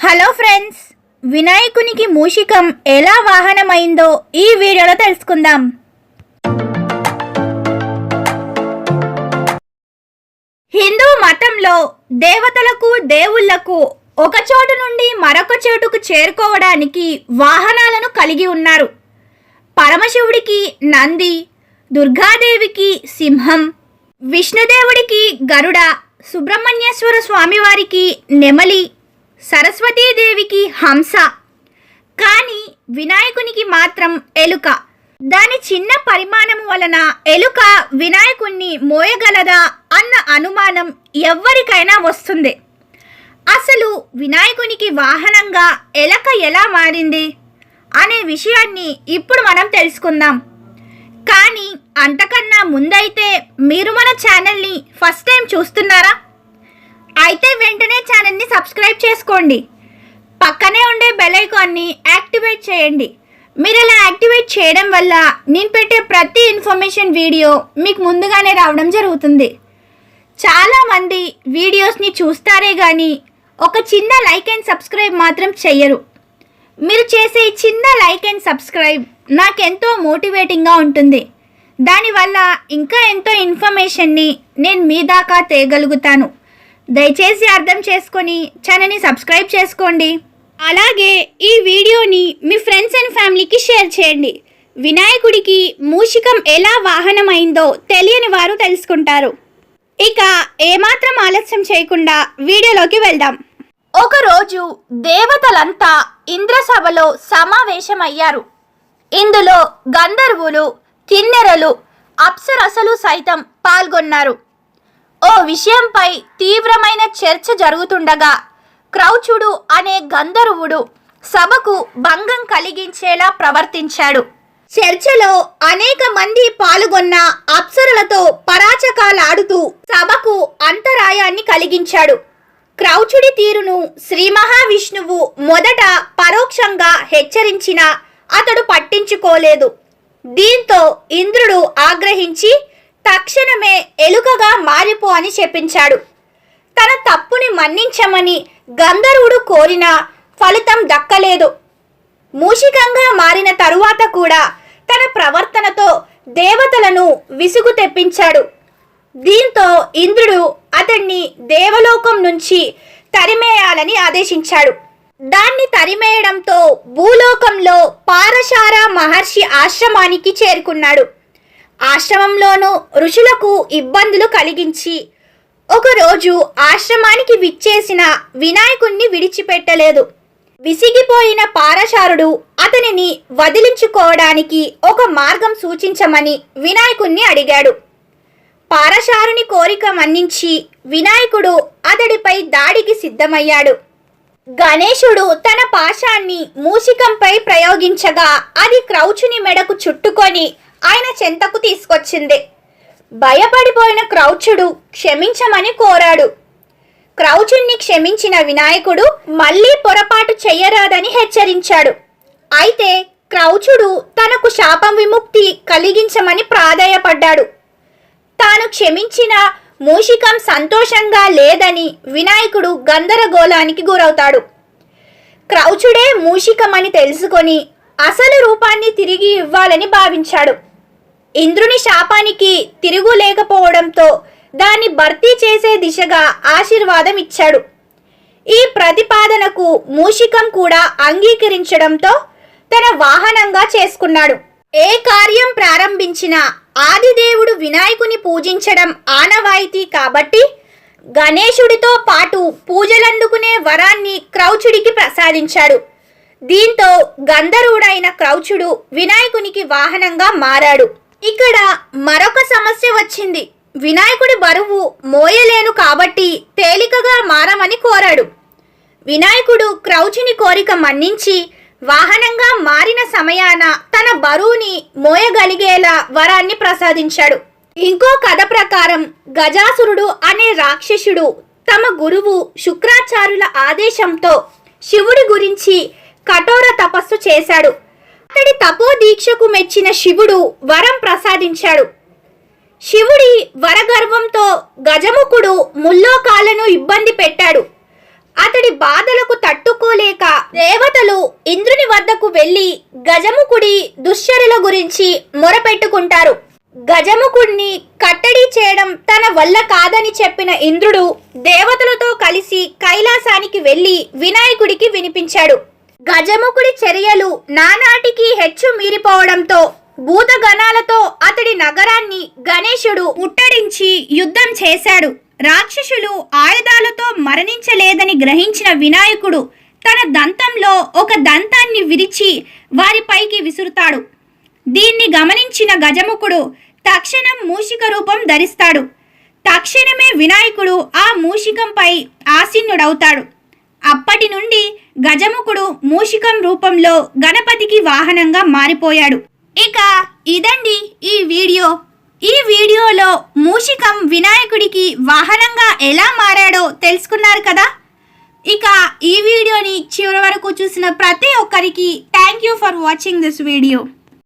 Hello friends వినాయకునికి మూషికం ఎలా వాహనమైందో ఈ వీడియోలో తెలుసుకుందాం. హిందూ మతంలో దేవతలకు దేవుళ్ళకు ఒక చోటు నుండి మరొక చోటుకు చేరుకోవడానికి వాహనాలను కలిగి ఉన్నారు. పరమశివుడికి నంది దుర్గాదేవికి సింహం విష్ణుదేవుడికి గరుడ సుబ్రహ్మణ్యేశ్వర స్వామివారికి నెమలి సరస్వతీదేవికి హంస. కానీ వినాయకునికి మాత్రం ఎలుక. దాని చిన్న పరిమాణం వలన ఎలుక వినాయకుణ్ణి మోయగలదా అన్న అనుమానం ఎవ్వరికైనా వస్తుంది. అసలు వినాయకునికి వాహనంగా ఎలక ఎలా మారింది? అనే విషయాన్ని ఇప్పుడు మనం తెలుసుకుందాం. కానీ అంతకన్నా ముందైతే మీరు మన ఛానల్ని ఫస్ట్ టైం చూస్తున్నారా? అయితే వెంటనే ఛానల్ని సబ్స్క్రైబ్ చేసుకోండి. పక్కనే ఉండే బెల్ ఐకాన్ని యాక్టివేట్ చేయండి. మీరు ఇలా యాక్టివేట్ చేయడం వల్ల నేను పెట్టే ప్రతి ఇన్ఫర్మేషన్ వీడియో మీకు ముందుగానే రావడం జరుగుతుంది. చాలామంది వీడియోస్ని చూస్తారే కానీ ఒక చిన్న లైక్ అండ్ సబ్స్క్రైబ్ మాత్రం చెయ్యరు. మీరు చేసే చిన్న లైక్ అండ్ సబ్స్క్రైబ్ నాకెంతో మోటివేటింగ్గా ఉంటుంది. దానివల్ల ఇంకా ఎంతో ఇన్ఫర్మేషన్ని నేను మీ దాకా తేగలుగుతాను. దయచేసి అర్థం చేసుకొని ఛానల్ని సబ్స్క్రైబ్ చేసుకోండి. అలాగే ఈ వీడియోని మీ ఫ్రెండ్స్ అండ్ ఫ్యామిలీకి షేర్ చేయండి. వినాయకుడికి మూషికం ఎలా వాహనమైందో తెలియని వారు తెలుసుకుంటారు. ఇక ఏమాత్రం ఆలస్యం చేయకుండా వీడియోలోకి వెళ్దాం. ఒకరోజు దేవతలంతా ఇంద్రసభలో సమావేశమయ్యారు. ఇందులో గంధర్వులు కిన్నెరలు అప్సరసలు సైతం పాల్గొన్నారు. ఓ విషయంపై తీవ్రమైన చర్చ జరుగుతుండగా క్రౌచుడు అనే గంధర్వుడు సభకు భంగం కలిగించేలా ప్రవర్తించాడు. చర్చలో అనేక మంది పాల్గొన్న అప్సరులతో పరాచకాలాడుతూ సభకు అంతరాయాన్ని కలిగించాడు. క్రౌచుడి తీరును శ్రీ మహావిష్ణువు మొదట పరోక్షంగా హెచ్చరించినా అతడు పట్టించుకోలేదు. దీంతో ఇంద్రుడు ఆగ్రహించి తక్షణమే ఎలుకగా మారిపో అని చెప్పించాడు. తన తప్పుని మన్నించమని గంధర్వుడు కోరినా ఫలితం దక్కలేదు. మూషికంగా మారిన తరువాత కూడా తన ప్రవర్తనతో దేవతలను విసుగు తెప్పించాడు. దీంతో ఇంద్రుడు అతన్ని దేవలోకం నుంచి తరిమేయాలని ఆదేశించాడు. దాన్ని తరిమేయడంతో భూలోకంలో పారశార మహర్షి ఆశ్రమానికి చేరుకున్నాడు. ఆశ్రమంలోనూ ఋషులకు ఇబ్బందులు కలిగించి. ఒకరోజు ఆశ్రమానికి విచ్చేసిన వినాయకుణ్ణి విడిచిపెట్టలేదు. విసిగిపోయిన పారశారుడు అతనిని వదిలించుకోవడానికి ఒక మార్గం సూచించమని వినాయకుణ్ణి అడిగాడు. పారశారుని కోరిక మన్నించి వినాయకుడు అతడిపై దాడికి సిద్ధమయ్యాడు. గణేశుడు తన పాశాన్ని మూషికంపై ప్రయోగించగా అది క్రౌచుని మెడకు చుట్టుకొని ఆయన చెంతకు తీసుకొచ్చింది. భయపడిపోయిన క్రౌచుడు క్షమించమని కోరాడు. క్రౌచుణ్ణి క్షమించిన వినాయకుడు మళ్ళీ పొరపాటు చెయ్యరాదని హెచ్చరించాడు. అయితే క్రౌచుడు తనకు శాపం విముక్తి కలిగించమని ప్రాధేయపడ్డాడు. తాను క్షమించిన మూషికం సంతోషంగా లేదని వినాయకుడు గందరగోళానికి గురవుతాడు. క్రౌచుడే మూషికమని తెలుసుకొని అసలు రూపాన్ని తిరిగి ఇవ్వాలని భావించాడు. ఇంద్రుని శాపానికి తిరుగు లేకపోవడంతో దాన్ని భర్తీ చేసే దిశగా ఆశీర్వాదం ఇచ్చాడు. ఈ ప్రతిపాదనకు మూషికం కూడా అంగీకరించడంతో తన వాహనంగా చేసుకున్నాడు. ఏ కార్యం ప్రారంభించినా ఆదిదేవుడు వినాయకుని పూజించడం ఆనవాయితీ కాబట్టి గణేశుడితో పాటు పూజలందుకునే వరాన్ని క్రౌచుడికి ప్రసాదించాడు. దీంతో గంధర్వుడైన క్రౌచుడు వినాయకునికి వాహనంగా మారాడు. ఇక్కడ మరొక సమస్య వచ్చింది. వినాయకుడి బరువు మోయలేను కాబట్టి తేలికగా మారమని కోరాడు. వినాయకుడు క్రౌచిని కోరిక మన్నించి వాహనంగా మారిన సమయాన తన బరువుని మోయగలిగేలా వరాన్ని ప్రసాదించాడు. ఇంకో కథ ప్రకారం గజాసురుడు అనే రాక్షసుడు తమ గురువు శుక్రాచార్యుల ఆదేశంతో శివుడి గురించి కఠోర తపస్సు చేశాడు. అతడి తపో దీక్షకు మెచ్చిన శివుడు వరం ప్రసాదించాడు. శివుడి వరగర్వంతో గజముఖుడు ముల్లోకాలను ఇబ్బంది పెట్టాడు. అతడి బాధలకు తట్టుకోలేక దేవతలు ఇంద్రుని వద్దకు వెళ్ళి గజముకుడి దుశ్చర్యల గురించి మొరపెట్టుకుంటారు. గజముకుడిని కట్టడి చేయడం తన వల్ల కాదని చెప్పిన ఇంద్రుడు దేవతలతో కలిసి కైలాసానికి వెళ్ళి వినాయకుడికి వినిపించాడు. గజముకుడి చర్యలు నానాటికి హెచ్చు మీరిపోవడంతో భూతగణాలతో అతడి నగరాన్ని గణేశుడు ముట్టడించి యుద్ధం చేశాడు. రాక్షసులు ఆయుధాలతో మరణించలేదని గ్రహించిన వినాయకుడు తన దంతంలో ఒక దంతాన్ని విరిచి వారిపైకి విసురుతాడు. దీన్ని గమనించిన గజముఖుడు తక్షణం మూషిక రూపం ధరిస్తాడు. తక్షణమే వినాయకుడు ఆ మూషికంపై ఆసీనుడవుతాడు. అప్పటి నుండి గజముఖుడు మూషికం రూపంలో గణపతికి వాహనంగా మారిపోయాడు. ఇక ఇదండి ఈ వీడియో. ఈ వీడియోలో మూషిక వినాయకుడికి వాహనంగా ఎలా మారాడో తెలుసుకున్నారు కదా? ఇక ఈ వీడియోని చివరి వరకు చూసిన ప్రతి ఒక్కరికి thank you for watching this video.